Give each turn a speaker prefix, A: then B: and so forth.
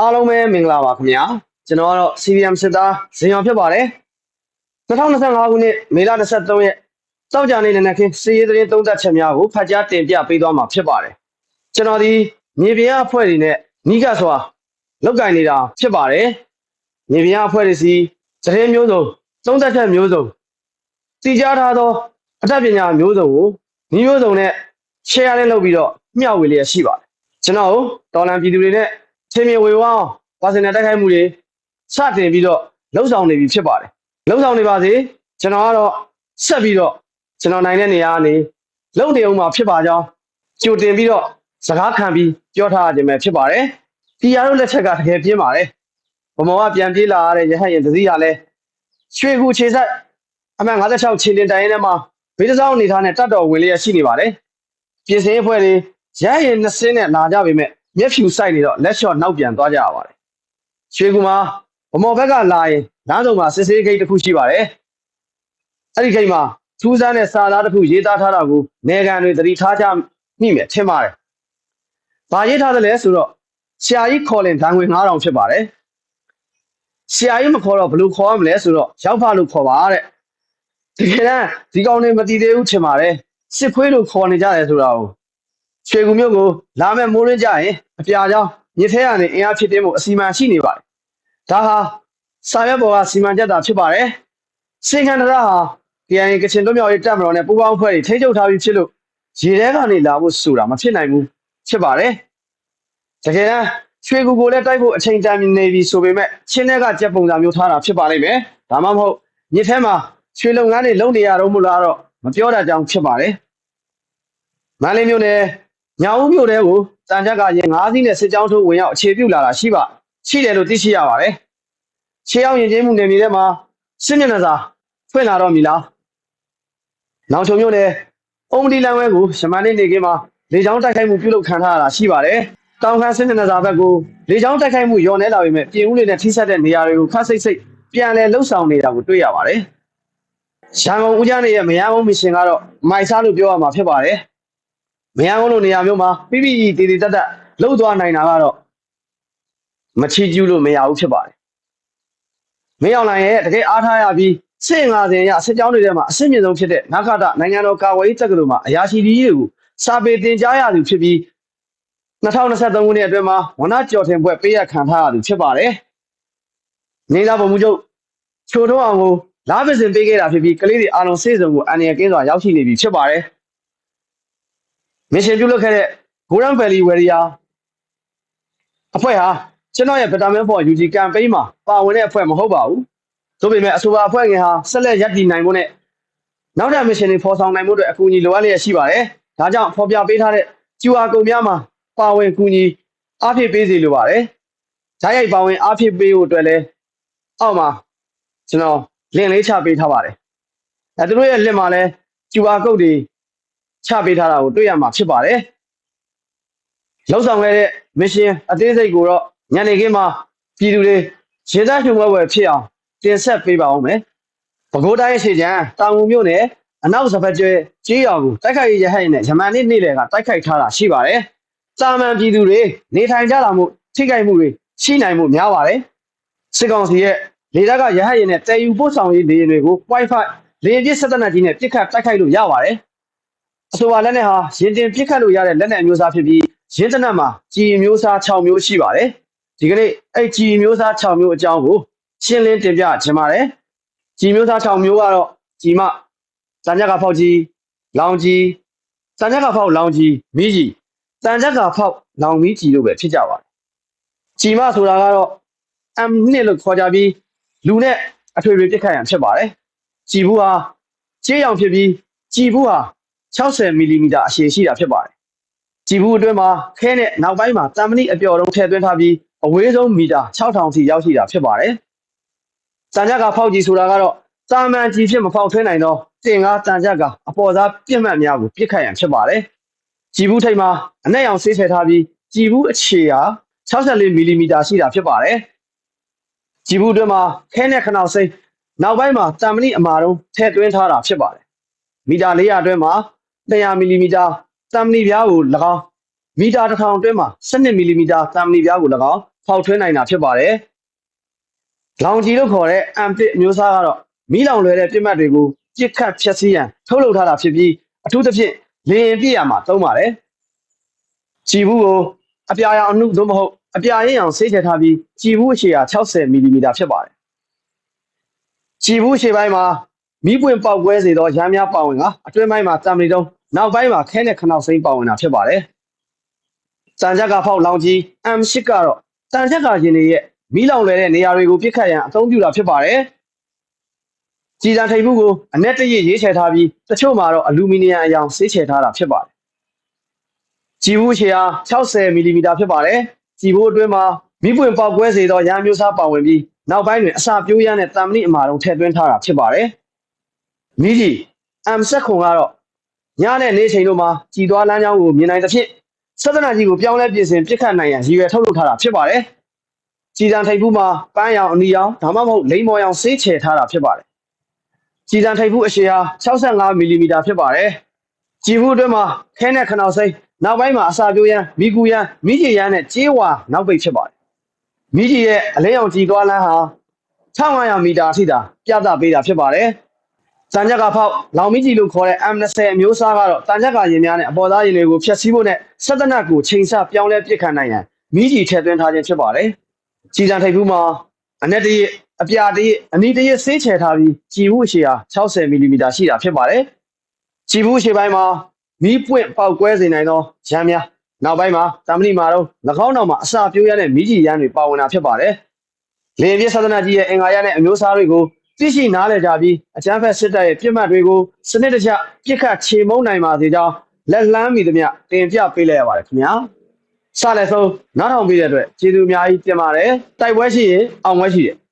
A: အားလုံးပဲမင်္ဂလာပါခင်ဗျာကျွန်တော်ကတော့ CVM စစ်သားဇင်ရောင်ဖြစ်ပါတယ်2025ခုနှစ်မေလ23ရက်စောက်ကြနေ့နဲ့ခင်စီးရီးသတင်းသုံးသပ်ချက်များကိုဖတ်ကြားတင်ပြပေးသွားမှာဖြစ်ပါတယ်ကျွန်တော်ဒီမြေပြင်အဖွဲ့တွေနဲ့နီးကပ်စွာလောက်ကင်နေတာဖြစ်ပါတယ်မြေပြင်အဖွဲ့တွေစီသတင်းမျိုးစုံသုံးသပ်ချက်မျိုးစုံစီကြားထားသောအတတ်ပညာမျိုးစုံကိုဒီမျိုးစုံနဲ့ share လေးလုပ်ပြီးတော့မျှဝေလျက်ရှိပါတယ်ကျွန်တော်တို့ဒေါ်လာပြည်သူတွေနဲ့ ချင်းမြေဝေဝောင်းပါစင်နယ်တိုက်ခိုက်မှုတွေစတင်ပြီးတော့လှုပ်ဆောင်နေပြီဖြစ်ပါတယ်လှုပ်ဆောင်နေပါစေကျွန်တော်ကတော့ဆက်ပြီးတော့ကျွန်တော်နိုင်တဲ့နေရာကနေလုံနေအောင်မှာဖြစ်ပါကြောင်းကြိုတင်ပြီးတော့စကားခံပြီးပြောထားခြင်းပဲဖြစ်ပါတယ်ဒီရတို့လက်ချက်ကတကယ်ပြင်းပါတယ်ဘမောကပြန်ပြေးလာရတဲ့ရဟတ်ရင်တစည်းကလည်းရွှေကူခြေဆက်အမှန်56ခြေလင်တိုင်ထဲမှာဘေးတစ်စောင်းအနေထားနဲ့တတ်တော်ဝင်လျက်ရှိနေပါတယ်ပြင်စင်အဖွဲ့တွေရဟတ်ရင်နှစ်စင်းနဲ့လာကြပေမဲ့ မျက်ဖြူဆိုင်နေတော့လက်လျှော့နောက်ပြန်သွားကြရပါတယ်ရွှေကူမှာဘမောဘက်ကလာရင်လမ်းဆောင်မှာစစ်စေးဂိတ်တစ်ခုရှိပါတယ်အဲ့ဒီဂိတ်မှာထူးဆန်းတဲ့စာသားတစ်ခုရေးသားထားတာကိုနေကန်တွေသတိထားကြမိမယ်ထင်ပါတယ်။ဘာရေးထားသလဲဆိုတော့ဆရာကြီးခေါ်လင်ဒဏ်ငွေ9000ဖြစ်ပါတယ်။ဆရာကြီးမခေါ်တော့ဘယ်လိုခေါ်ရမလဲဆိုတော့ရောက်ဖလို့ခေါ်ပါတဲ့။ဒီကနေ့ဒီကောင်တွေမတည်သေးဘူးထင်ပါတယ်။စစ်ဖွေးလို့ခေါ်နေကြတယ်ဆိုတာကို ရွှေကူမျိုးကိုလာမဲ့မိုးရင်းကြရင်အပြာကြောင်းညစ်ထဲကနေအင်အားဖြစ်တင်းမှုအစီအမံရှိနေပါတယ်။ဒါဟာစာရွက်ပေါ်ကစီမံချက်တာဖြစ်ပါတယ်။စင်ကန်တရဟာ KIA ကချင်လွတ်မြောက်ရေးတပ်မတော်နဲ့ပူးပေါင်းအဖွဲ့တွေထိန်းချုပ်ထားပြီးဖြစ်လို့ရေထဲကနေလာဖို့ဆိုတာမဖြစ်နိုင်ဘူးဖြစ်ပါတယ်။တကယ်တမ်းရွှေကူကိုလည်းတိုက်ဖို့အချိန်တန်နေပြီဆိုပေမဲ့ချင်းတဲ့ကကြက်ပုံစံမျိုးထားတာဖြစ်ပါလိမ့်မယ်။ဒါမှမဟုတ်ညစ်ထဲမှာရွှေလုပ်ငန်းတွေလုပ်နေရတော့မလားတော့မပြောတာကြောင်ဖြစ်ပါတယ်။မန္တလေးမြို့နယ် ညောင်ဦးမြို့နယ်ကိုတန်ချက်ကရင်၅စီးနဲ့စစ်ကြောင်းထိုးဝင်ရောက်အခြေပြုလာတာရှိပါရှိတယ်လို့သိရှိရပါတယ်။ခြေအောင်ရင်ကျင်းမှုနယ်မြေထဲမှာစစ်မျက်နှာစာဖွင့်လာတော့မည်လား။နောက်ချုံမြို့နယ်အုံမဒီလန်ဝဲကိုရှမန်နေနေကင်းမှာလေကြောင်းတိုက်ခိုက်မှုပြုလုပ်ခံထားရတာရှိပါတယ်။တောင်ခမ်းစစ်မျက်နှာစာဘက်ကိုလေကြောင်းတိုက်ခိုက်မှုရောနေလာပေမဲ့ပြင်ဦးလေးနဲ့ထိစပ်တဲ့နေရာတွေကိုခတ်စိတ်စိတ်ပြန်လည်လှုပ်ဆောင်နေတာကိုတွေ့ရပါတယ်။ရန်ကုန်ဦးကျန်းနေရဲ့မရန်ကုန်မရှင်ကတော့မိုက်စားလို့ပြောရမှာဖြစ်ပါတယ်။ မရန်ကုန်လိုနေရာမျိုးမှာပြပြတည်တည်တက်တက်လှုပ်သွားနိုင်တာကတော့မချီကျူးလို့မရဘူးဖြစ်ပါတယ်။မင်းအောင်လိုင်ရဲ့တကယ်အားထားရပြီးစစ်50ရစစ်ကြောင်းတွေထဲမှာအဆင့်မြင့်ဆုံးဖြစ်တဲ့နခတနိုင်ငံတော်ကာကွယ်ရေးတက္ကသိုလ်မှာအရာရှိကြီးတွေကိုစာပေသင်ကြားရသူဖြစ်ပြီး2023ခုနှစ်အတွင်းမှာဝနကျော်ထင်ဘွဲ့ပေးရခံထားရသူဖြစ်ပါတယ်။နေလာဗိုလ်မှူးချုပ်ချိုထုံးအောင်ကိုလာပစင်ပေးခဲ့တာဖြစ်ပြီးကလေးတွေအားလုံးစိတ်စုံကိုအန်ရကင်းစွာရောက်ရှိနေပြီဖြစ်ပါတယ်။ မစ်ရှင်ပြုလုပ်ခဲ့တဲ့ Golden Valley Warrior အဖွဲ့ဟာကျွန်တော်ရဲ့ Vitamin for UG campaign မှာပါဝင်တဲ့အဖွဲ့မဟုတ်ပါဘူး။သို့ပေမဲ့အဆိုပါအဖွဲ့ငယ်ဟာဆက်လက်ရပ်တည်နိုင်ဖို့နဲ့နောက်ထပ် mission တွေဖော်ဆောင်နိုင်ဖို့အတွက်အကူအညီလိုအပ်လျက်ရှိပါတယ်။ဒါကြောင့်ဖော်ပြပေးထားတဲ့ QR code များမှာပါဝင်ကူညီအားဖြည့်ပေးစီလိုပါတယ်။ဈာတ်ရိုက်ပါဝင်အားဖြည့်ပေးဖို့အတွက်လည်းအောက်မှာကျွန်တော် link လေးချပေးထားပါတယ်။အဲသူတို့ရဲ့ link မှာလည်း QR code တွေ ချပေးထားတာကိုတွေ့ရမှာဖြစ်ပါတယ်။လောက်ဆောင်ခဲ့တဲ့ mission အသေးစိတ်ကိုတော့ညနေခင်းမှာပြည်သူတွေရေသားရှင်ပွဲပွဲဖြစ်အောင်တင်ဆက်ပေးပါဦးမယ်။ပဲခူးတိုင်းရှိချမ်းတောင်ငူမြို့နယ်အနောက်စပတ်ကျွဲကြေးရွာကိုတိုက်ခိုက်ရေးရဟတ်နဲ့ယမန်နေ့နေ့လယ်ကတိုက်ခိုက်ထားတာရှိပါတယ်။စာမန်ပြည်သူတွေနေထိုင်ကြတာမှုထိခိုက်မှုတွေရှိနိုင်မှုများပါတယ်။စစ်ကောင်စီရဲ့လေတပ်ကရဟတ်ရင်နဲ့တည်ယူပို့ဆောင်ရေးလေယာဉ်တွေကို Wi-Fi လေယာဉ်ပစ်စက်တနက်ကြီးနဲ့ပစ်ခတ်တိုက်ခိုက်လို့ရပါတယ်။ အဆိုပါလက်နက်ဟာရင်တင်ပစ်ခတ်လို့ရတဲ့လက်နက်အမျိုးအစားဖြစ်ပြီးရင်းတနက်မှာကြည်မျိုးစား6မျိုးရှိပါတယ်။ဒီကနေ့အဲ့ကြည်မျိုးစား6မျိုးအကြောင်းကိုရှင်းလင်းတင်ပြချင်ပါတယ်။ကြည်မျိုးသား6မျိုးကတော့ကြည်မစံချက်ကဖောက်ကြီးလောင်ကြီးစံချက်ကဖောက်လောင်ကြီးမီးကြီးစံချက်ကဖောက်လောင်မီးကြီးလို့ပဲဖြစ်ကြပါတယ်။ကြည်မဆိုတာကတော့ M နှစ်လို့ခေါ်ကြပြီးလူနဲ့အထွေထွေပြစ်ခတ်ရန်ဖြစ်ပါတယ်။ကြည်ဘူးဟာကြေးရောင်ဖြစ်ပြီးကြည်ဘူးဟာ 60မီလီမီတာအရှည်ရှိတာဖြစ်ပါတယ်။ကြည်ဘူးအတွင်းမှာခဲနဲ့နောက်ပိုင်းမှာတံမဏိအပျော်တုံးထည့်သွင်းထားပြီးအဝေးဆုံးမီတာ6000ထိရောက်ရှိတာဖြစ်ပါတယ်။စံချက်ကဖောက်ကြီးဆိုတာကတော့စာမန်ကြီးဖြစ်မဖောက်ထွင်းနိုင်တော့တင်ကားစံချက်ကအပေါ်သားပြစ်မှတ်များကိုပြစ်ခတ်ရန်ဖြစ်ပါတယ်။ကြည်ဘူးထိပ်မှာအနက်ရောင်ဆေးထည့်ထားပြီးကြည်ဘူးအခြေဟာ64မီလီမီတာရှိတာဖြစ်ပါတယ်။ကြည်ဘူးအတွင်းမှာခဲနဲ့ခနောက်စိမ်းနောက်ပိုင်းမှာတံမဏိအမာတုံးထည့်သွင်းထားတာဖြစ်ပါတယ်။မီတာ400အတွင်းမှာ 200မီလီမီတာတံမဏိပြားကို၎င်းမီတာ1000အတွင်းမှာ12မီလီမီတာတံမဏိပြားကို၎င်းဖောက်ထွင်းနိုင်တာဖြစ်ပါတယ်။လောင်ကြီးလို့ခေါ်တဲ့ M1 အမျိုးအစားကတော့မီးလောင်လွယ်တဲ့ပြစ်မှတ်တွေကိုပြစ်ခတ်ဖျက်ဆီးရန်ထုတ်လုပ်ထားတာဖြစ်ပြီးအထူးသဖြင့်လေရင်ပြည့်ရမှာသုံးပါတယ်။ကြည်ဘူးကိုအပြာရောင်အနှုသို့မဟုတ်အပြာရင်းအောင်ဆေးချထားပြီးကြည်ဘူးအရှည်ဟာ60မီလီမီတာဖြစ်ပါတယ်။ကြည်ဘူးအရှည်ပိုင်းမှာမီးပွင့်ပေါက်ကွဲစေသောရမ်းများပါဝင်ကအတွင်းပိုင်းမှာတံမလီတုံး နောက်ပိုင်းမှာခဲနဲ့ခနောက်စိမ်းပါဝင်တာဖြစ်ပါတယ်။တန်ချက်ကဖောက်လောင်ကြီး M8 ကတော့တန်ချက်ကရင်တွေရဲ့မီးလောင်လွယ်တဲ့နေရာတွေကိုပြစ်ခတ်ရန်အသုံးပြုတာဖြစ်ပါတယ်။ကြည်စံထိပ်ဘူးကိုအနက်တရရေးချယ်ထားပြီးတချို့မှာတော့အလူမီနီယံအယောင်ဆေးချယ်ထားတာဖြစ်ပါတယ်။ကြည်ဘူးရှည်ဟာ60မီလီမီတာဖြစ်ပါတယ်။ကြည်ဘူးအတွင်းမှာမီးပွင့်ပေါက်ကွဲစေသောရမ်းမျိုးစားပါဝင်ပြီးနောက်ပိုင်းတွင်အစာပြိုးရမ်းတဲ့တံမဏိအမာတုံးထည့်သွင်းထားတာဖြစ်ပါတယ်။မိကြီး M7 ခုံကတော့ ညနဲ့နေ့ချိန်တို့မှာကြည်သွားလမ်းကြောင်းကိုမြင်နိုင်သဖြင့်ဆက်သနာကြီးကိုပြောင်းလဲပြင်ဆင်ပြစ်ခတ်နိုင်ရန်ရည်ရွယ်ထုတ်လုပ်ထားတာဖြစ်ပါတယ်။ကြည်စံထိပ်ဘူးမှာပန်းရောင်အနီရောင်ဒါမှမဟုတ်လိမ္မော်ရောင်ဆေးချယ်ထားတာဖြစ်ပါတယ်။ကြည်စံထိပ်ဘူးအရှည်ဟာ65မီလီမီတာဖြစ်ပါတယ်။ကြည်ဘူးအတွင်းမှာခဲနဲ့ခနောက်စိမ်းနောက်ပိုင်းမှာအစာပြိုးရန်မိကူရန်မိကြီးရန်နဲ့ကြေးဝါနောက်ပိတ်ဖြစ်ပါတယ်။မိကြီးရဲ့အလဲရောင်ကြည်သွားလမ်းဟာ1500မီတာအထိသာပြသပေးတာဖြစ်ပါတယ်။ တန်ချက်ကဖောက်လောင်မီကြီးလို့ခေါ်တဲ့ M20 အမျိုးအစားကတော့တန်ချက်ကရင်များနဲ့အပေါ်သားရင်တွေကိုဖျက်ဆီးဖို့နဲ့ဆက်သနတ်ကိုချိန်ဆပြောင်းလဲပစ်ခတ်နိုင်ရန်မိကြီးထည့်သွင်းထားခြင်းဖြစ်ပါတယ်။ကြည်စံထိပ်ဘူးမှာအနက်တရအပြာတရအနီတရဆေးချယ်ထားပြီးကြည်ဘူးအရှည်ဟာ60မီလီမီတာရှိတာဖြစ်ပါတယ်။ကြည်ဘူးအရှည်ပိုင်းမှာမီးပွင့်ပေါက်ကွဲစေနိုင်သောရမ်းများနောက်ပိုင်းမှာတမဏိမာတော့၎င်းတော်မှာအစာပြိုးရတဲ့မိကြီးရမ်းတွေပါဝင်တာဖြစ်ပါတယ်။လေပြည့်သဒနာကြီးရဲ့အင်္ဂါရနဲ့အမျိုးအစားတွေကို သိရှိနားလည်ကြပြီးအကျန်းဖက်စစ်တပ်ရဲ့ပြစ်မှတ်တွေကိုစနစ်တကျပြစ်ခတ်ချေမှုန်းနိုင်ပါစေကြောင်းလက်လန်းမိသမျှတင်ပြပေးလိုက်ရပါတယ်ခင်ဗျာ။စလည်းဆုံးနားထောင်ပေးတဲ့အတွက်ကျေးဇူးအများကြီးတင်ပါတယ်။တိုက်ပွဲရှိရင်အောင်ပွဲရှိတယ်